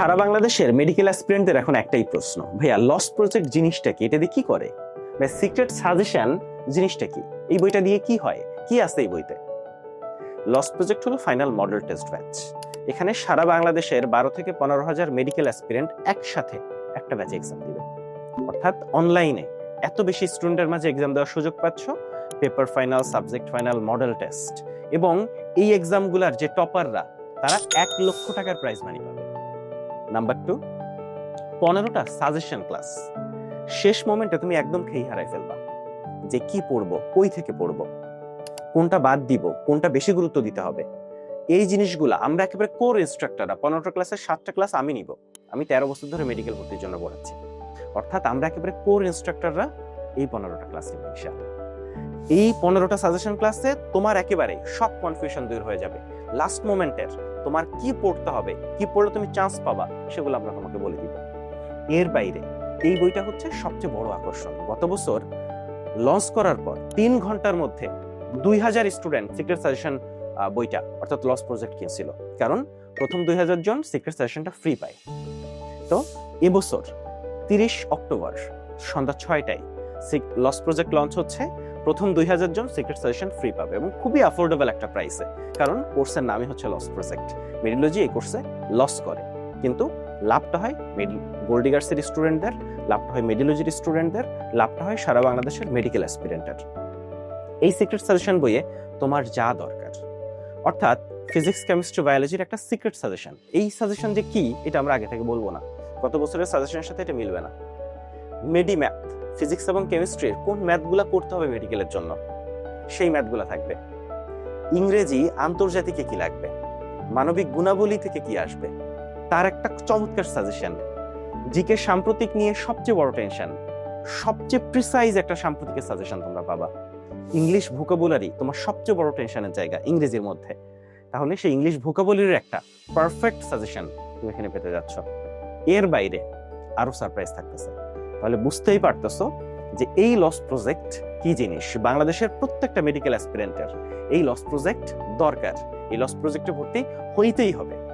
সারা বাংলাদেশের মেডিকেল অ্যাসপিরেন্টদের এখন একটাই প্রশ্ন। ভাইয়া লস প্রজেক্ট জিনিসটা কি? এটা দিয়ে কি করে? ভাই সিক্রেট সাজেশন জিনিসটা কি? এই বইটা দিয়ে কি হয়? কি আছে এই বইতে? লস প্রজেক্ট হলো ফাইনাল মডেল টেস্ট ব্যাচ এখানে সারা বাংলাদেশের বারো থেকে পনেরো হাজার মেডিকেল অ্যাসপিরেন্ট একসাথে একটা ব্যাচে এক্সাম দিবে। অর্থাৎ অনলাইনে এত বেশি স্টুডেন্টের মাঝে এক্সাম দেওয়ার সুযোগ পাচ্ছ paper final subject final model test এবং এই এক্সামগুলার যে টপাররা তারা এক লক্ষ টাকার প্রাইজ মানি পাবে। নাম্বার টু পনেরোটা সাজেশন ক্লাস শেষ মোমেন্টে তুমি একদম খেই হারাই ফেলবা। যে কি পড়ব, কই থেকে পড়ব, কোনটা বাদ দিব, কোনটা বেশি গুরুত্ব দিতে হবে। এই জিনিসগুলো আমরা একেবারে কোর ইনস্ট্রাক্টররা পনেরোটা ক্লাসের সাতটা ক্লাস আমি নিব। আমি তেরো বছর ধরে মেডিকেল ভর্তির জন্য পড়াচ্ছি। অর্থাৎ আমরা একেবারে কোর ইনস্ট্রাক্টররা এই পনেরোটা ক্লাস নিব এই পনেরোটা সাজেশন ক্লাসে তোমার একেবারে সব কনফিউশন দূর হয়ে যাবে। লাস্ট মোমেন্টের তোমার কি পড়তে হবে, কি পড়লে তুমি চান্স পাবা, সেগুলো আমরা তোমাকে বলে দিব। এর বাইরে এই বইটা হচ্ছে সবচেয়ে বড় আকর্ষণ। গত বছর লঞ্চ করার পর তিন ঘণ্টার মধ্যে দুই হাজার স্টুডেন্ট সিক্রেট সাজেশন বইটা, অর্থাৎ লস প্রজেক্ট কিনছিল। কারণ প্রথম দুই হাজার জন সিক্রেট সাজেশনটা ফ্রি পায়। তো এবছর তিরিশ অক্টোবর সন্ধ্যা ছয়টায় লস প্রজেক্ট লঞ্চ হচ্ছে প্রথম দুই হাজার জন সিক্রেট সাজেশন ফ্রি পাবে এবং খুবই অ্যাফোর্ডেবল একটা প্রাইসে কারণ কোর্সের নামই হচ্ছে লস প্রজেক্ট মেডিলজি এই কোর্সে লস করে। কিন্তু লাভটা হয় মেডি গোল্ডিগার্সের স্টুডেন্টদের লাভটা হয় মেডিলজির স্টুডেন্টদের লাভটা হয় সারা বাংলাদেশের মেডিকেল অ্যাসপিরেন্টের এই সিক্রেট সাজেশন বইয়ে তোমার যা দরকার। অর্থাৎ ফিজিক্স কেমিস্ট্রি বায়োলজির একটা সিক্রেট সাজেশন এই সাজেশন যে কি, এটা আমরা আগে থেকে বলব না। গত বছরের সাজেশনের সাথে এটা মিলবে না। মেডি ম্যাথ ফিজিক্স এবং কেমিস্ট্রির কোন ম্যাথগুলো করতে হবে মেডিকেলের জন্য? সেই ম্যাথগুলো থাকবে। ইংরেজি আন্তর্জাতিকে কি লাগবে? মানবিক গুণাবলী থেকে কি আসবে? তার একটা চমৎকার সাজেশন জিকে সাম্প্রতিক নিয়ে সবচেয়ে বড় টেনশন সবচেয়ে প্রিসাইজ একটা সাম্প্রতিকের সাজেশন তোমরা পাবা। ইংলিশ ভোকাবুলারি তোমার সবচেয়ে বড় টেনশনের জায়গা ইংরেজির মধ্যে। তাহলে সেই ইংলিশ ভোকাবুলারির একটা পারফেক্ট সাজেশন তুমি এখানে পেতে যাচ্ছ। এর বাইরে আরও সারপ্রাইজ থাকতেছে। তাহলে বুঝতেই পারতেছো যে এই লস প্রজেক্ট কি জিনিস? বাংলাদেশের প্রত্যেকটা মেডিকেল অ্যাসপিরেন্টের এই লস প্রজেক্ট দরকার। এই লস প্রজেক্টে ভর্তি হইতেই হবে।